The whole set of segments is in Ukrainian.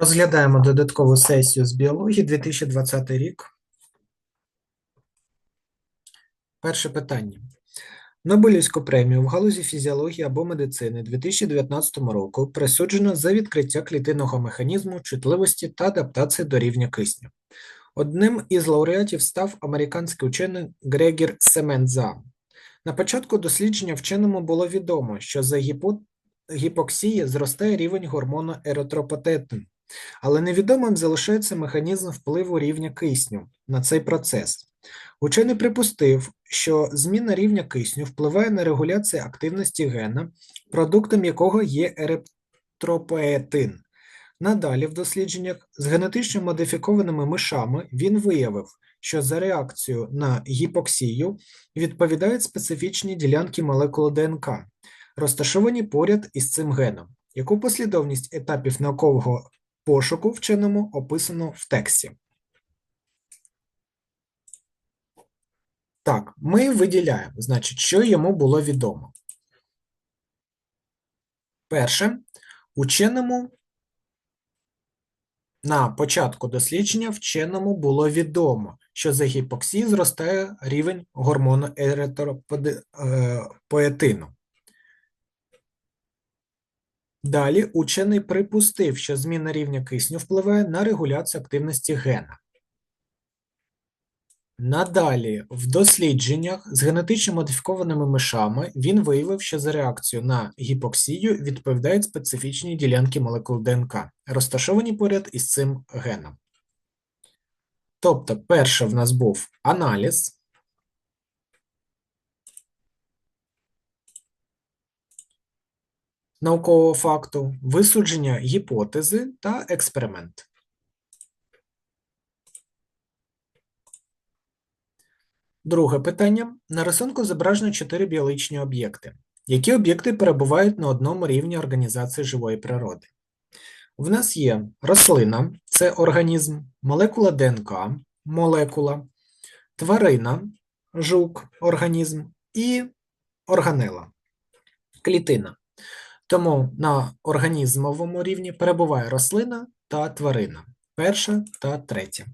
Розглядаємо додаткову сесію з біології 2020 рік. Перше питання. Нобелівську премію в галузі фізіології або медицини 2019 року присуджено за відкриття клітинного механізму чутливості та адаптації до рівня кисню. Одним із лауреатів став американський учений Грегір Семенза. На початку дослідження вченому було відомо, що за гіпо... гіпоксії зростає рівень гормону еритропотетин, але невідомим залишається механізм впливу рівня кисню на цей процес. Учений припустив, що зміна рівня кисню впливає на регуляцію активності гена, продуктом якого є еритропоетин. Надалі в дослідженнях з генетично модифікованими мишами він виявив, що за реакцію на гіпоксію відповідають специфічні ділянки молекул ДНК, розташовані поряд із цим геном, яку послідовність етапів наукового пошуку вченому описано в тексті. Так, ми виділяємо, значить, що йому було відомо. Перше, ученому на початку дослідження вченому було відомо, що за гіпоксії зростає рівень гормону еритропоетину. Далі учений припустив, що зміна рівня кисню впливає на регуляцію активності гена. Надалі, в дослідженнях з генетично модифікованими мишами він виявив, що за реакцію на гіпоксію відповідають специфічні ділянки молекул ДНК, розташовані поряд із цим геном. Тобто, перше в нас був аналіз. Наукового факту, висудження гіпотези та експеримент. Друге питання. На рисунку зображено чотири біологічні об'єкти. Які об'єкти перебувають на одному рівні організації живої природи? В нас є рослина, це організм, молекула ДНК, молекула, тварина, жук, організм і органела, клітина. Тому на організмовому рівні перебуває рослина та тварина, перша та третя.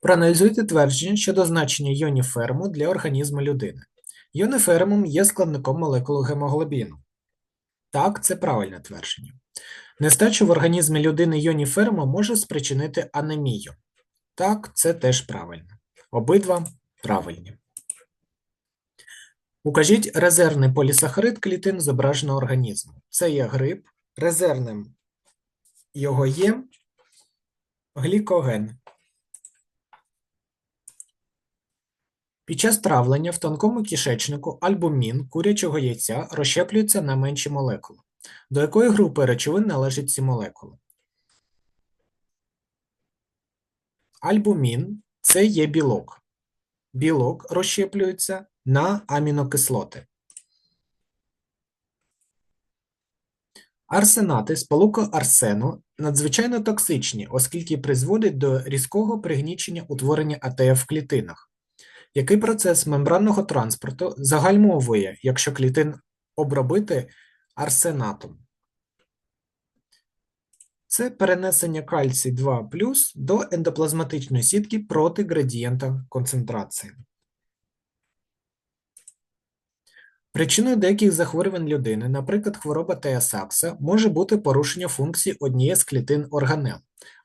Проаналізуйте твердження щодо значення йоніферму для організму людини. Йоніфермом є складником молекули гемоглобіну. Так, це правильне твердження. Нестача в організмі людини йоніферму може спричинити анемію. Так, це теж правильно. Обидва правильні. Укажіть резервний полісахарид клітин зображеного організму. Це є гриб. Резервним його є глікоген. Під час травлення в тонкому кишечнику альбумін курячого яйця розщеплюється на менші молекули. До якої групи речовин належать ці молекули? Альбумін це є білок. Білок розщеплюється на амінокислоти. Арсенати сполука арсену надзвичайно токсичні, оскільки призводять до різкого пригнічення утворення АТФ в клітинах. Який процес мембранного транспорту загальмовує, якщо клітин обробити арсенатом? Це перенесення кальцій 2 до ендоплазматичної сітки проти градієнта концентрації. Причиною деяких захворювань людини, наприклад, хвороба Тея-Сакса, може бути порушення функцій однієї з клітин органел,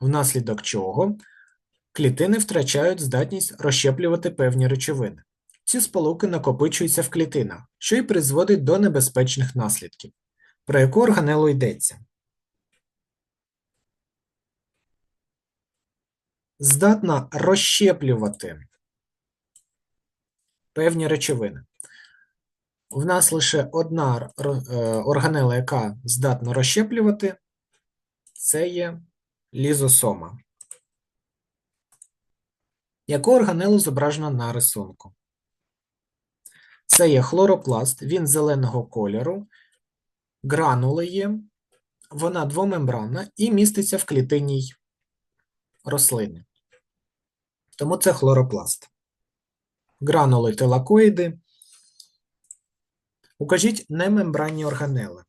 внаслідок чого клітини втрачають здатність розщеплювати певні речовини. Ці сполуки накопичуються в клітинах, що й призводить до небезпечних наслідків. Про яку органелу йдеться? Здатна розщеплювати певні речовини. В нас лише одна е, органела, яка здатна розщеплювати, це є лізосома. Яку органелу зображено на рисунку? Це є хлоропласт, він зеленого кольору, гранули є, вона двомембранна і міститься в клітинній рослини. Тому це хлоропласт. Гранули телакоїди. Укажіть немембранні органели.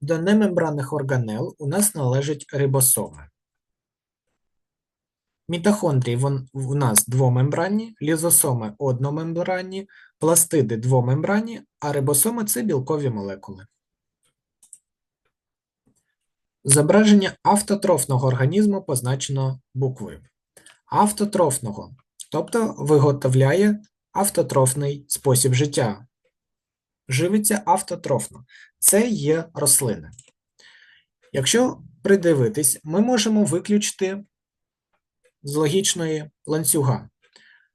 До немембранних органел у нас належать рибосоми. Мітохондрії в нас двомембранні, лізосоми одномембранні, пластиди двомембранні, а рибосоми це білкові молекули. Зображення автотрофного організму позначено буквою. Автотрофного, тобто виготовляє автотрофний спосіб життя. Живиться автотрофно. Це є рослини. Якщо придивитись, ми можемо виключити з логічної ланцюга.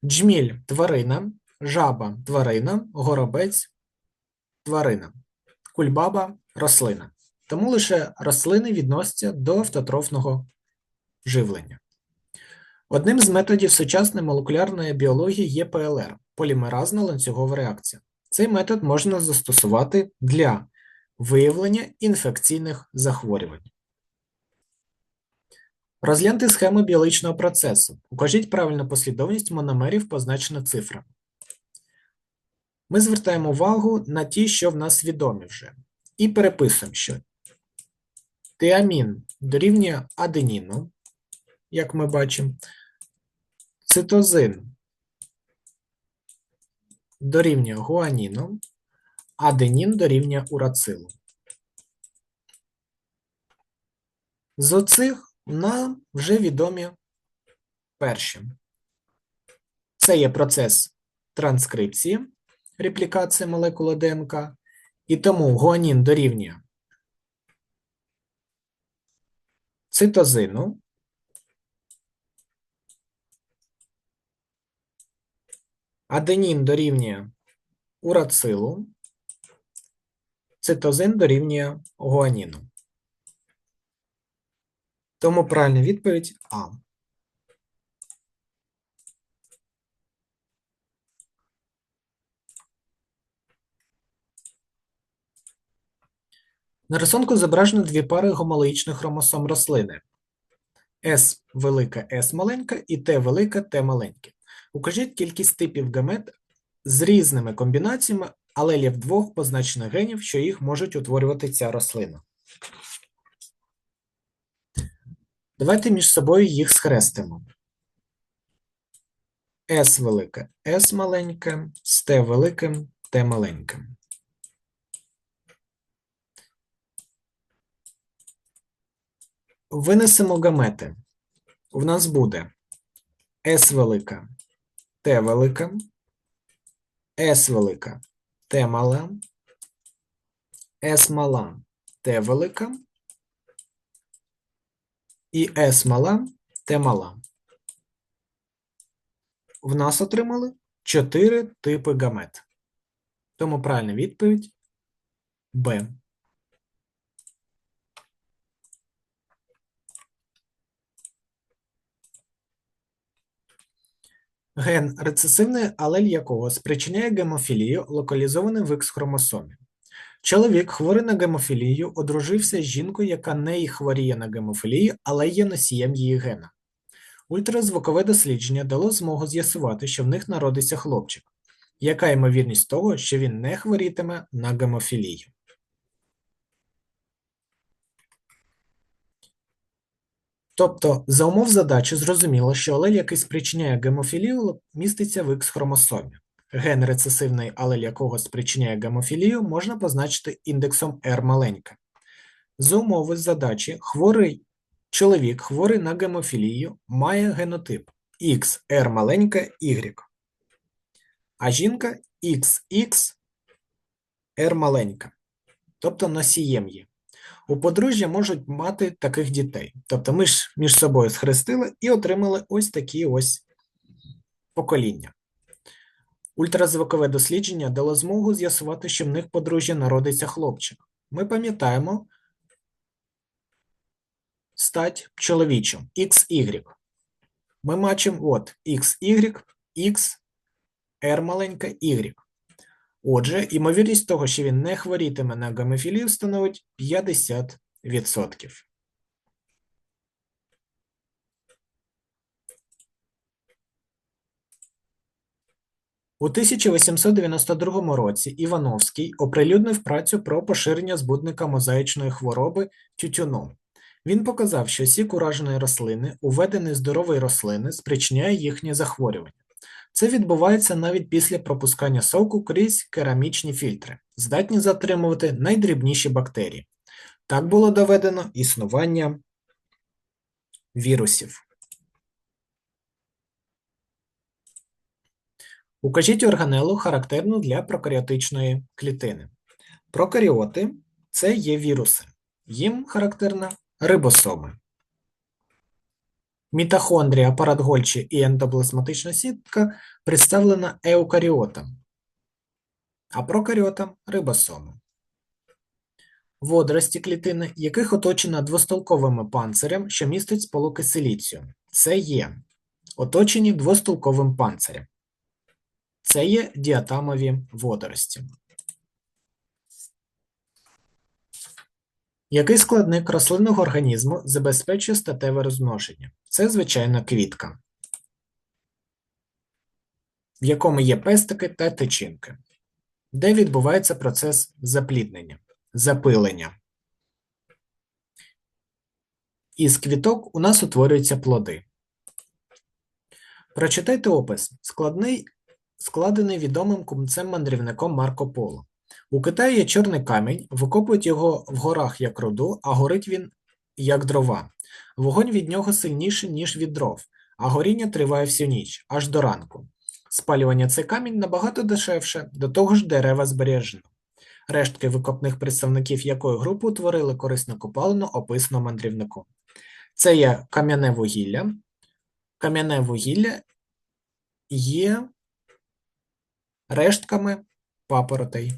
Джміль тварина, жаба тварина, горобець тварина, кульбаба рослина. Тому лише рослини відносяться до автотрофного живлення. Одним з методів сучасної молекулярної біології є ПЛР полімеразна ланцюгова реакція. Цей метод можна застосувати для виявлення інфекційних захворювань. Розгляньте схему біологічного процесу. Укажіть правильну послідовність мономерів, позначена цифрами. Ми звертаємо увагу на ті, що в нас відомі вже, і переписуємо, що тиамін дорівнює аденіну, як ми бачимо, цитозин дорівнює гуаніну, аденін дорівнює урацилу. З оцих нам вже відомі перші. Це є процес транскрипції, реплікації молекули ДНК, і тому гуанін дорівнює цитозину, аденін дорівнює урацилу, цитозин дорівнює гуаніну. Тому правильна відповідь А. На рисунку зображено дві пари гомологічних хромосом рослини. S велика S маленька і T велика T маленьке. Укажіть кількість типів гамет з різними комбінаціями алелів двох позначених генів, що їх можуть утворювати ця рослина. Давайте між собою їх схрестимо. S велике, S маленьке, з T великим, T маленьким. Винесемо гамети. В нас буде S велика, T велика, S велика, T мала, S мала, T велика і S мала, T мала. В нас отримали 4 типи гамет. Тому правильна відповідь Б. Ген, рецесивний алель якого спричиняє гемофілію, локалізований в Х-хромосомі. Чоловік, хворий на гемофілію, одружився з жінкою, яка не й хворіє на гемофілію, але є носієм її гена. Ультразвукове дослідження дало змогу з'ясувати, що в них народиться хлопчик. Яка ймовірність того, що він не хворітиме на гемофілію? Тобто, за умов задачі зрозуміло, що алель, який спричиняє гемофілію, міститься в Х-хромосомі. Ген рецесивний алель якого спричиняє гемофілію, можна позначити індексом R маленьке. За умови задачі хворий чоловік, хворий на гемофілію, має генотип XR маленьке Y, а жінка XX R маленька, тобто носієм є. У подружжя можуть мати таких дітей. Тобто ми ж між собою схрестили і отримали ось такі ось покоління. Ультразвукове дослідження дало змогу з'ясувати, що в них подружжя народиться хлопчик. Ми пам'ятаємо стать чоловічу XY. Ми бачимо от XY, X, R маленька, Y. Отже, ймовірність того, що він не хворітиме на гемофілію, становить 50%. У 1892 році Івановський оприлюднив працю про поширення збудника мозаїчної хвороби тютюну. Він показав, що сік ураженої рослини, уведений здорової рослини, спричиняє їхнє захворювання. Це відбувається навіть після пропускання соку крізь керамічні фільтри, здатні затримувати найдрібніші бактерії. Так було доведено існування вірусів. Укажіть органелу, характерну для прокаріотичної клітини. Прокаріоти це є віруси. Їм характерна рибосоми. Мітохондрія, апарат Гольчі і ендоплазматична сітка представлена еукаріотам, а прокаріотам рибосоми. Водорості клітини, яких оточена двостолковим панцирем, що містить сполуки силіцію. Це є оточені двостолковим панцирем. Це є діатамові водорості. Який складник рослинного організму забезпечує статеве розмноження? Це звичайна квітка, в якому є пестики та тичинки, де відбувається процес запліднення, запилення. Із квіток у нас утворюються плоди. Прочитайте опис. Складний, складений відомим кумцем-мандрівником Марко Поло. У Китаї є чорний камінь, викопують його в горах як руду, а горить він як дрова. Вогонь від нього сильніший, ніж від дров, а горіння триває всю ніч, аж до ранку. Спалювання цей камінь набагато дешевше, до того ж дерева збережено. Рештки викопних представників якої групи утворили корисну копалину, описано мандрівнику. Це є кам'яне вугілля. Кам'яне вугілля є рештками папоротей.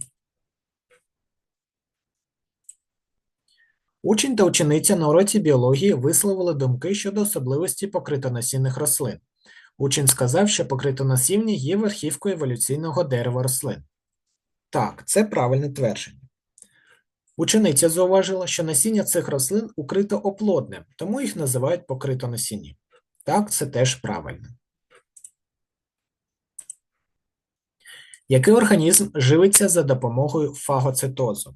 Учень та учениця на уроці біології висловили думки щодо особливості покритонасінних рослин. Учень сказав, що покритонасіння є верхівкою еволюційного дерева рослин. Так, це правильне твердження. Учениця зауважила, що насіння цих рослин укрито оплодним, тому їх називають покритонасінні. Так, це теж правильно. Який організм живиться за допомогою фагоцитозу?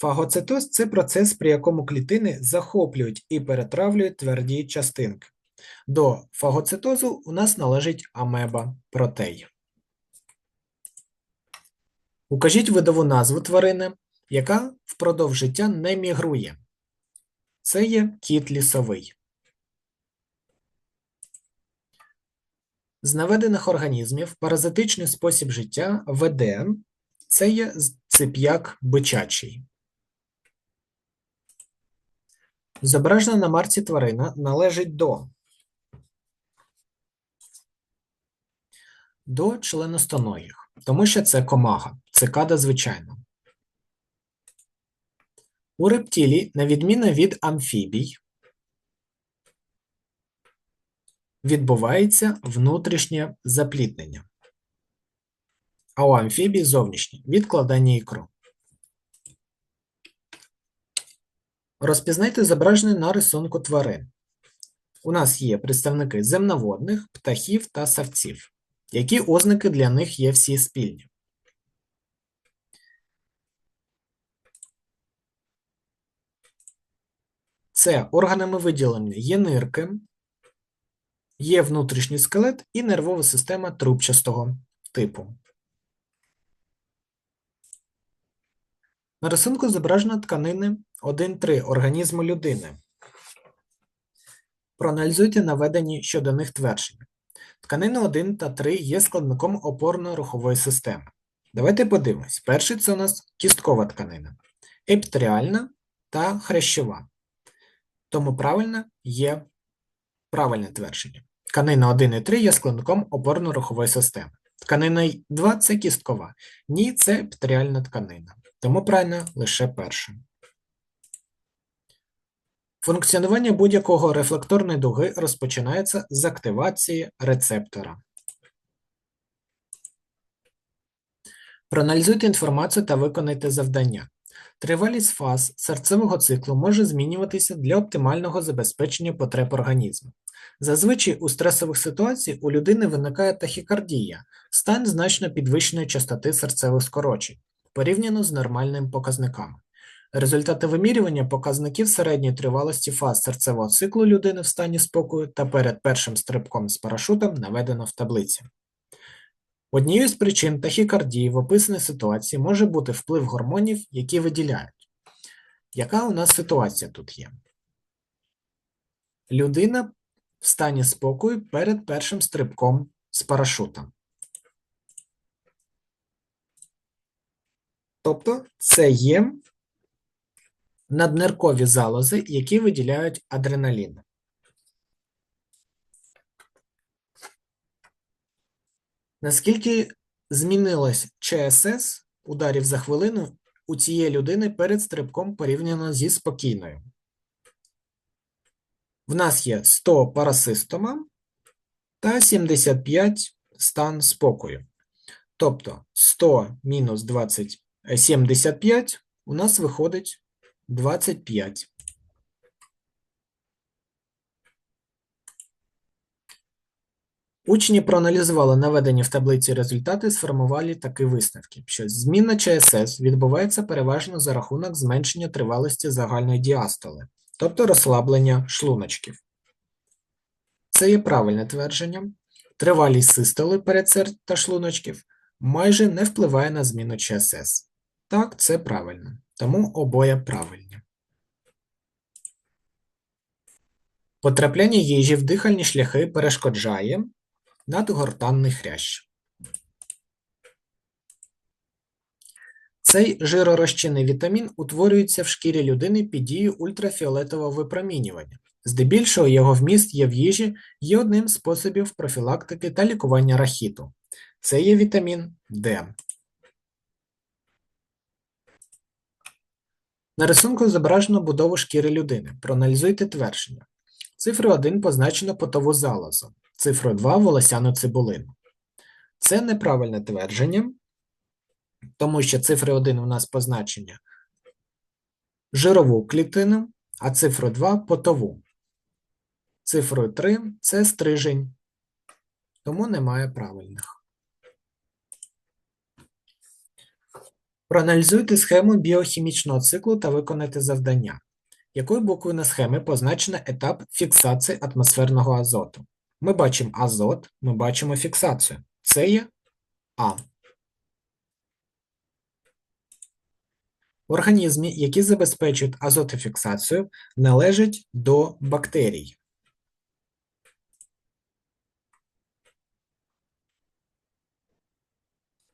Фагоцитоз це процес, при якому клітини захоплюють і перетравлюють тверді частинки. До фагоцитозу у нас належить амеба протей. Укажіть видову назву тварини, яка впродовж життя не мігрує. Це є кіт лісовий. З наведених організмів паразитичний спосіб життя веде це є цип'як бичачий. Зображена на марці тварина належить до до членостоногих, тому що це комага, цикада звичайна. У рептилій, на відміну від амфібій, відбувається внутрішнє запліднення, а у амфібій зовнішнє відкладання ікру. Розпізнайте зображений на рисунку тварин. У нас є представники земноводних, птахів та савців. Які ознаки для них є всі спільні? Це органами виділення є нирки, є внутрішній скелет і нервова система трубчастого типу. На рисунку зображено тканини 1-3 організму людини. Проаналізуйте наведені щодо них твердження. Тканини 1 та 3 є складником опорно-рухової системи. Давайте подивимось. Перший це у нас кісткова тканина, епітеріальна та хрящова. Тому правильно є правильне твердження. Тканина 1 і 3 є складником опорно-рухової системи. Тканина 2 це кісткова. Ні, це епітеріальна тканина. Тому правильно лише перше. Функціонування будь-якого рефлекторної дуги розпочинається з активації рецептора. Проаналізуйте інформацію та виконайте завдання. Тривалість фаз серцевого циклу може змінюватися для оптимального забезпечення потреб організму. Зазвичай у стресових ситуаціях у людини виникає тахікардія, стан значно підвищеної частоти серцевих скорочень, порівняно з нормальними показниками. Результати вимірювання показників середньої тривалості фаз серцевого циклу людини в стані спокою та перед першим стрибком з парашутом наведено в таблиці. Однією з причин тахікардії в описаній ситуації може бути вплив гормонів, які виділяють. Яка у нас ситуація тут є? Людина в стані спокою перед першим стрибком з парашутом. Тобто це є надниркові залози, які виділяють адреналін. Наскільки змінилось ЧСС ударів за хвилину у цієї людини перед стрибком порівняно зі спокійною? В нас є 100 парасистома та 75 стан спокою. Тобто 100 мінус 20, 75 у нас виходить 25. Учні проаналізували наведені в таблиці результати і сформували такі висновки, що зміна ЧСС відбувається переважно за рахунок зменшення тривалості загальної діастоли, тобто розслаблення шлуночків. Це є правильне твердження. Тривалість систоли передсердь та шлуночків майже не впливає на зміну ЧСС. Так, це правильно. Тому обоє правильні. Потрапляння їжі в дихальні шляхи перешкоджає надгортанний хрящ. Цей жиророзчинний вітамін утворюється в шкірі людини під дією ультрафіолетового випромінювання. Здебільшого його вміст є в їжі є одним з способів профілактики та лікування рахіту. Це є вітамін Д. На рисунку зображено будову шкіри людини. Проаналізуйте твердження. Цифрою 1 позначено потову залозу, цифрою 2 волосяну цибулину. Це неправильне твердження, тому що цифри 1 у нас позначення жирову клітину, а цифру 2 потову. Цифрою 3 це стрижень, тому немає правильних. Проаналізуйте схему біохімічного циклу та виконайте завдання. Якою буквою на схемі позначено етап фіксації атмосферного азоту? Ми бачимо азот, ми бачимо фіксацію. Це є А. В Організмі, які забезпечують азотофіксацію, належать до бактерій.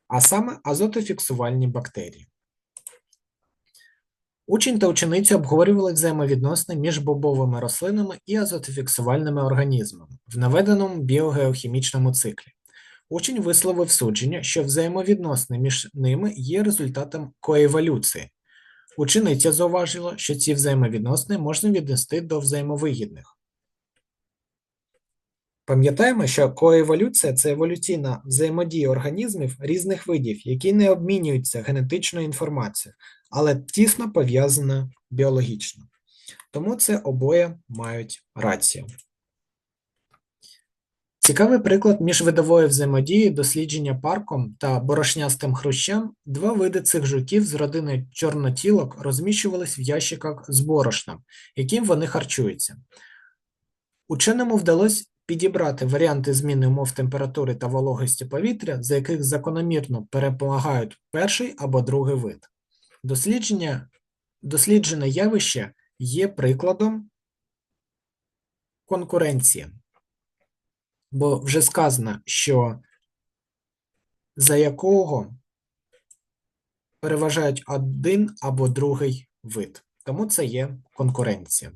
А саме азотофіксувальні бактерії. Учень та учениця обговорювали взаємовідносини між бобовими рослинами і азотофіксувальними організмами в наведеному біогеохімічному циклі. Учень висловив судження, що взаємовідносини між ними є результатом коеволюції. Учениця зауважила, що ці взаємовідносини можна віднести до взаємовигідних. Пам'ятаємо, що коеволюція це еволюційна взаємодія організмів різних видів, які не обмінюються генетичною інформацією, але тісно пов'язана біологічно. Тому це обоє мають рацію. Цікавий приклад міжвидової взаємодії дослідження парком та борошнястим хрущем два види цих жуків з родини чорнотілок розміщувались в ящиках з борошном, яким вони харчуються. Ученому вдалося підібрати варіанти зміни умов температури та вологості повітря, за яких закономірно перепомагають перший або другий вид. Дослідження, Досліджене явище є прикладом конкуренції, бо вже сказано, що за якого переважають один або другий вид. Тому це є конкуренція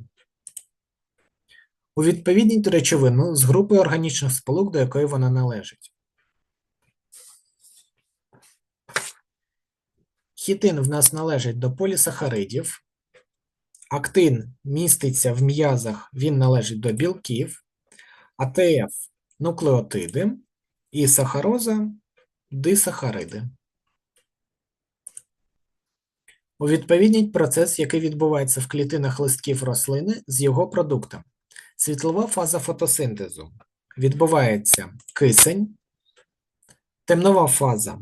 у відповідній речовину з групи органічних сполук, до якої вона належить. Хітин в нас належить до полісахаридів, актин міститься в м'язах, він належить до білків, АТФ нуклеотиди і сахароза дисахариди. У Увідповідніть процес, який відбувається в клітинах листків рослини з його продуктами. Світлова фаза фотосинтезу. Відбувається кисень, темнова фаза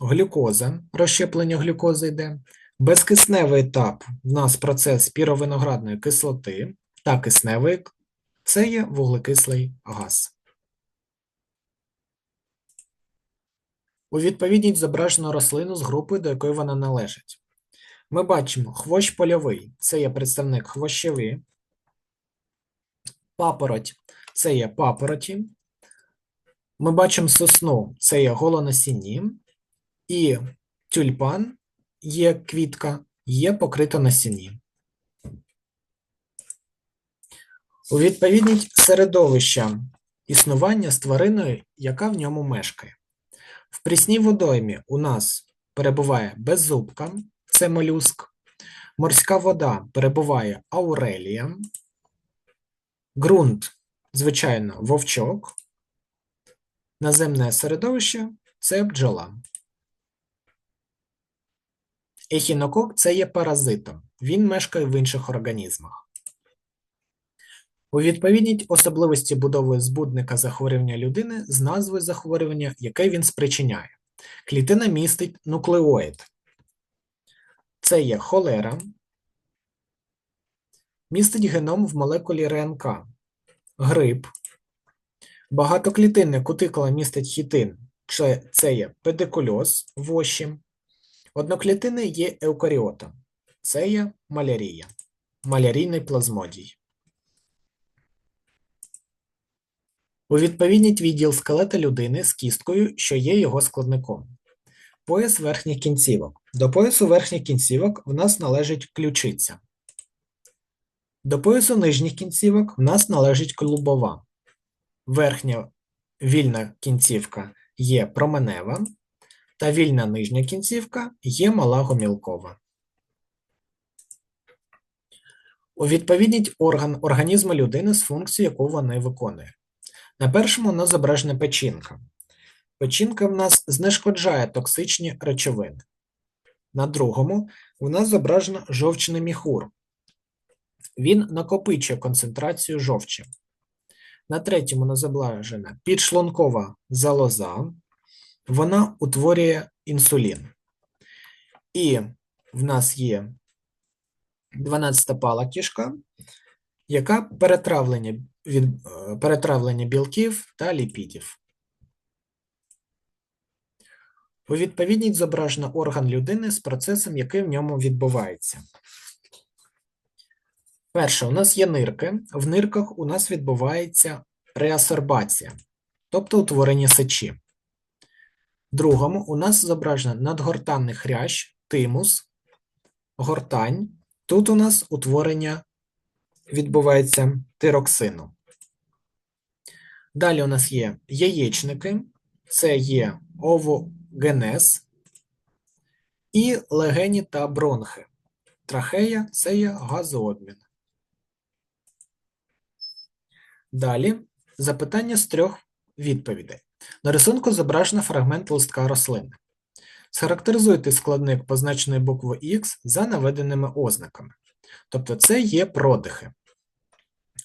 глюкоза, розщеплення глюкози йде, безкисневий етап в нас процес піровиноградної кислоти. Та кисневий це є вуглекислий газ. Увідповідніть зображену рослину з групи, до якої вона належить. Ми бачимо хвощ польовий. Це є представник хвощеві, папороть це є папороті. Ми бачимо сосну це є голонасінні, і тюльпан є квітка, є покрита насінні. У відповідність середовища існування з твариною, яка в ньому мешкає. В прісній водоймі у нас перебуває беззубка, це молюск, морська вода перебуває аурелія, ґрунт, звичайно, вовчок, наземне середовище це бджола. Ехінокок це є паразитом, він мешкає в інших організмах. У відповідність особливості будови збудника захворювання людини з назвою захворювання, яке він спричиняє. Клітина містить нуклеоїд. Це є холера, містить геном в молекулі РНК, грип, багатоклітинне кутикула містить хітин, це є педикульоз воші, одноклітини є еукаріотом, це є малярія, малярійний плазмодій. У відповідність відділ скелета людини з кісткою, що є його складником. Пояс верхніх кінцівок. До поясу верхніх кінцівок в нас належить ключиця. До поясу нижніх кінцівок в нас належить клубова. Верхня вільна кінцівка є променева, та вільна нижня кінцівка є мала гомілкова. У відповідність орган організму людини з функцією, яку вони виконує. На першому у нас зображена печінка. Печінка в нас знешкоджає токсичні речовини. На другому у нас зображено жовчний міхур. Він накопичує концентрацію жовчі. На третьому зображена підшлункова залоза, вона утворює інсулін. І в нас є 12 пала кішка, яка перетравлення від е, перетравлення білків та ліпідів. У відповідність зображено орган людини з процесом, який в ньому відбувається. Перше, у нас є нирки. В нирках у нас відбувається реасорбація, тобто утворення сечі. В Другому у нас зображено надгортанний хрящ, тимус, гортань. Тут у нас утворення відбувається тироксину. Далі у нас є яєчники, це є овогенез і легені та бронхи. Трахея це є газообмін. Далі запитання з трьох відповідей. На рисунку зображено фрагмент листка рослини. Схарактеризуйте складник, позначений буквою Х за наведеними ознаками. Тобто це є продихи.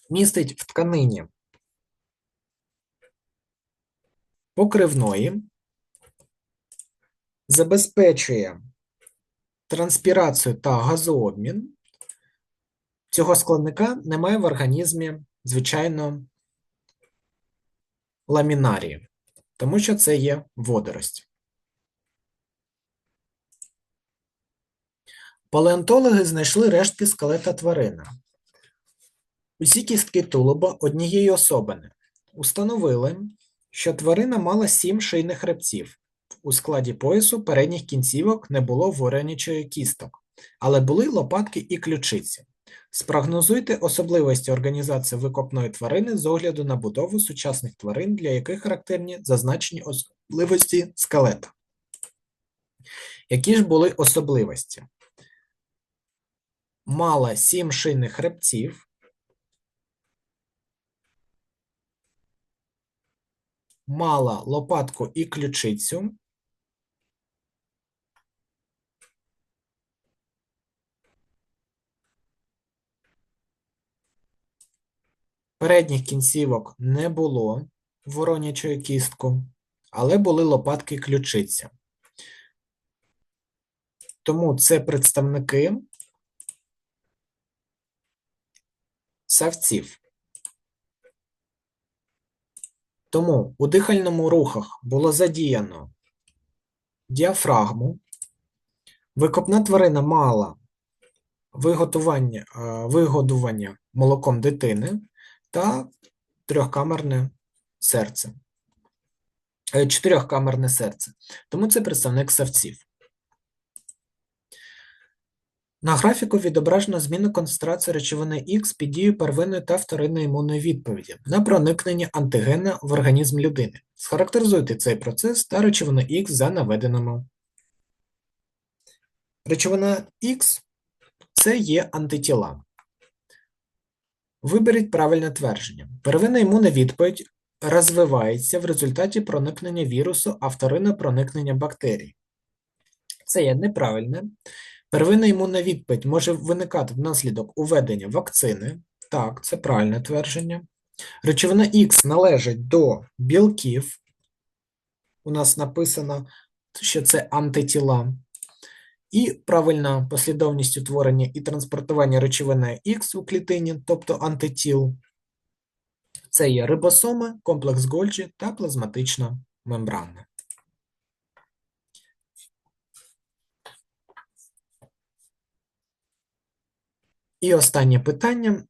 Містить в тканині покривної, забезпечує транспірацію та газообмін. Цього складника немає в організмі, звичайно, ламінарії, тому що це є водорость. Палеонтологи знайшли рештки скелета тварини. Усі кістки тулуба однієї особини. Установили, що тварина мала сім шийних хребців. У складі поясу передніх кінцівок не було воронячої кісток, але були лопатки і ключиці. Спрогнозуйте особливості організації викопної тварини з огляду на будову сучасних тварин, для яких характерні зазначені особливості скелета. Які ж були особливості? Мала сім шийних хребців, мала лопатку і ключицю, Передніх кінцівок не було воронячої кістку, але були лопатки ключиця. Тому це представники савців. Тому у дихальному рухах було задіяно діафрагму, викопна тварина мала виготування, е, вигодування молоком дитини та трьохкамерне серце. Е, Чотирьохкамерне серце. Тому це представник савців. На графіку відображено зміну концентрації речовини Х під дією первинної та вторинної імунної відповіді на проникнення антигена в організм людини. Схарактеризуйте цей процес та речовину Х за наведеними. Речовина Х це є антитіла. Виберіть правильне твердження. Первинна імунна відповідь розвивається в результаті проникнення вірусу, а вторинне проникнення бактерій. Це є неправильне. Первинна імунна відповідь може виникати внаслідок уведення вакцини. Так, це правильне твердження. Речовина Х належить до білків. У нас написано, що це антитіла. І правильна послідовність утворення і транспортування речовини Х у клітині, тобто антитіл. Це є рибосоми, комплекс Гольджі та плазматична мембрана. І останнє питання.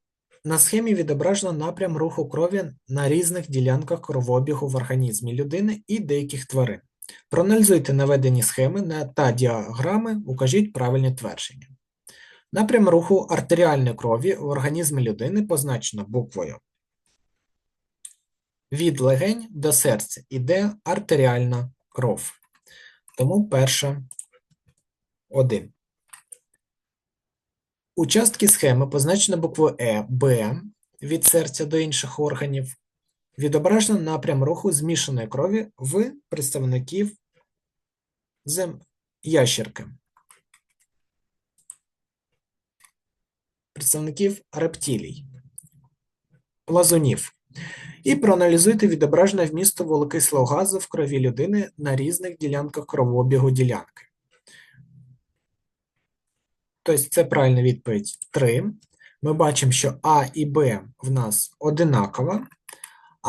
На схемі відображено напрям руху крові на різних ділянках кровообігу в організмі людини і деяких тварин. Проаналізуйте наведені схеми та діаграми, укажіть правильні твердження. Напрям руху артеріальної крові в організмі людини позначено буквою. Від легень до серця йде артеріальна кров. Тому перша 1. Участки схеми позначено буквою Е, Б від серця до інших органів. Відображено напрям руху змішаної крові в представників зем... ящерки. Представників рептилій, плазунів. І проаналізуйте відображене вмісту вуглекислого газу в крові людини на різних ділянках кровообігу ділянки. Тобто це правильна відповідь 3. Ми бачимо, що А і Б в нас одинакова,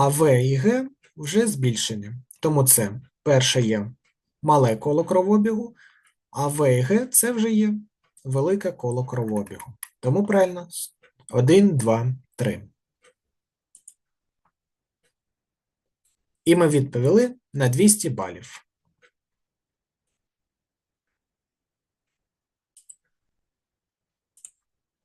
а В і Г вже збільшені. Тому це перше є мале коло кровобігу, а В і Г це вже є велике коло кровобігу. Тому правильно 1, 2, 3. І ми відповіли на 200 балів.